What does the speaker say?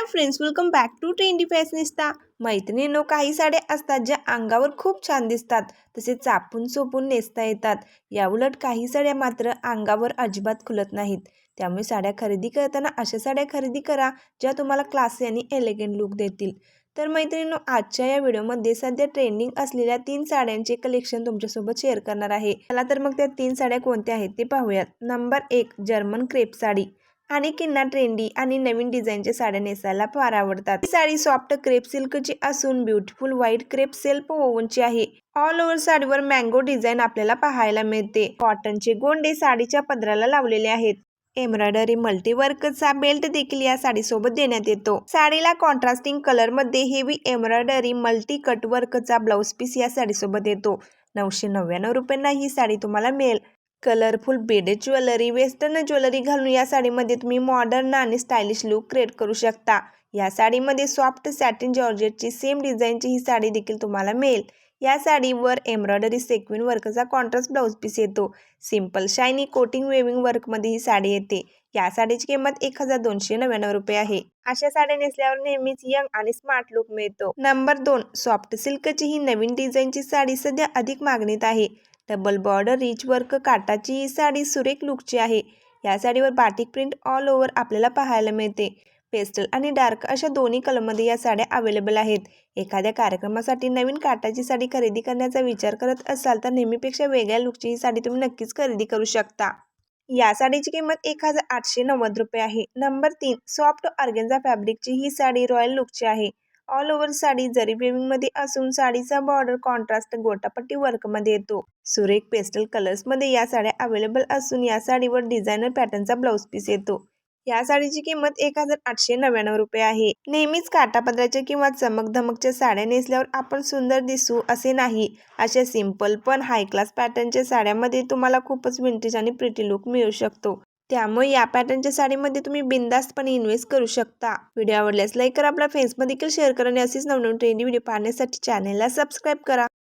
Hi friends welcome back to trendy fashionista मैत्रिणींनो काही साड्या असतात ज्या अंगावर खूप छान दिसतात. तसे चापून चोपून नेसता येतात. याउलट काही साड्या मात्र अंगावर अजिबात खुलत नाहीत. त्यामुळे साड्या खरेदी करताना अशा साड्या खरेदी करा ज्या तुम्हाला क्लासी आणि एलिगंट लुक देतील. तर मैत्रिणींनो आजच्या या व्हिडिओमध्ये सध्या ट्रेंडिंग असलेल्या तीन साड्यांचे कलेक्शन तुमच्यासोबत शेअर करणार आहे. चला तर मग त्या तीन साड्या कोणत्या आहेत ते पाहूयात. नंबर एक जर्मन क्रेप साडी. आणि किन्ना ट्रेंडी आणि नवीन डिझाईनच्या साड्या नेसायला फार आवडतात. ही साडी सॉफ्ट क्रेप सिल्कची असून ब्युटिफुल व्हाईट क्रेप सेल्फ ओवनची आहे. ऑल ओव्हर साडीवर मँगो डिझाईन आपल्याला पाहायला मिळते. कॉटनचे गोंडे साडीच्या पदराला लावलेले आहेत. एम्ब्रॉयडरी मल्टीवर्कचा बेल्ट देखील या साडीसोबत देण्यात येतो. साडीला कॉन्ट्रास्टिंग कलरमध्ये हेवी एम्ब्रॉयडरी मल्टी कट वर्कचा ब्लाऊज पीस या साडीसोबत येतो. नऊशे नव्याण्णव रुपयांना ही साडी तुम्हाला मिळेल. Colourful beaded jewellery western jewellery घालून या साडीमध्ये तुम्ही मॉडर्न आणि स्टायलिश लुक क्रिएट करू शकता. या साडीमध्ये सॉफ्ट सॅटिन जॉर्जेटची सेम डिझाईनची ही साडी देखील तुम्हाला मिळेल. या साडीवर एम्ब्रॉयडरी सेक्विन वर्कचा कॉन्ट्रास्ट ब्लाऊज पीस येतो. सिंपल शायनी कोटिंग वेविंग वर्कमध्ये ही साडी येते. या साडीची किंमत एक हजार दोनशे नव्याण्णव रुपये आहे. अशा साड्या नेसल्यावर नेहमीच यंग आणि स्मार्ट लुक मिळतो. नंबर दोन सॉफ्ट सिल्कची ही नवीन डिझाईनची साडी सध्या अधिक मागणीत आहे. डबल बॉर्डर रिच वर्क काटाची ही साडी सुरेख लुकची आहे. या साडीवर बाटिक प्रिंट ऑल ओव्हर आपल्याला पाहायला मिळते. पेस्टल आणि डार्क अशा दोन्ही कलरमध्ये या साड्या अवेलेबल आहेत. एखाद्या कार्यक्रमासाठी नवीन काटाची साडी खरेदी करण्याचा विचार करत असाल तर नेहमीपेक्षा वेगळ्या लुकची ही साडी तुम्ही नक्कीच खरेदी करू शकता. या साडीची किंमत एक हजार आठशे नव्वद रुपये आहे. नंबर तीन सॉफ्ट ऑर्गेन्झा फॅब्रिकची ही साडी रॉयल लुकची आहे. ऑल ओव्हर साडी जरी वेविंगमध्ये असून साडीचा बॉर्डर कॉन्ट्रास्ट गोटापट्टी वर्कमध्ये येतो. सुरेख पेस्टल कलर्समध्ये या साड्या अवेलेबल असून या साडीवर डिझायनर पॅटर्नचा ब्लाऊज पीस येतो. या साडीची किंमत एक हजार आठशे नव्याण्णव रुपये आहे. नेहमीच काटापदराच्या किंवा चमकधमकच्या साड्या नेसल्यावर आपण सुंदर दिसू असे नाही. अशा सिंपल पण हाय क्लास पॅटर्नच्या साड्यामध्ये तुम्हाला खूपच विंटेज आणि प्रिटी लुक मिळू शकतो. त्यामुळे या पॅटर्नच्या साडीमध्ये तुम्ही बिंदास्तपणे इन्व्हेस्ट करू शकता. व्हिडिओ आवडल्यास लाईक करा. आपल्या फ्रेंड्समध्ये देखील शेअर करा आणि असेच नवनवीन ट्रेंडी व्हिडिओ पाहण्यासाठी चॅनलला सबस्क्राईब करा.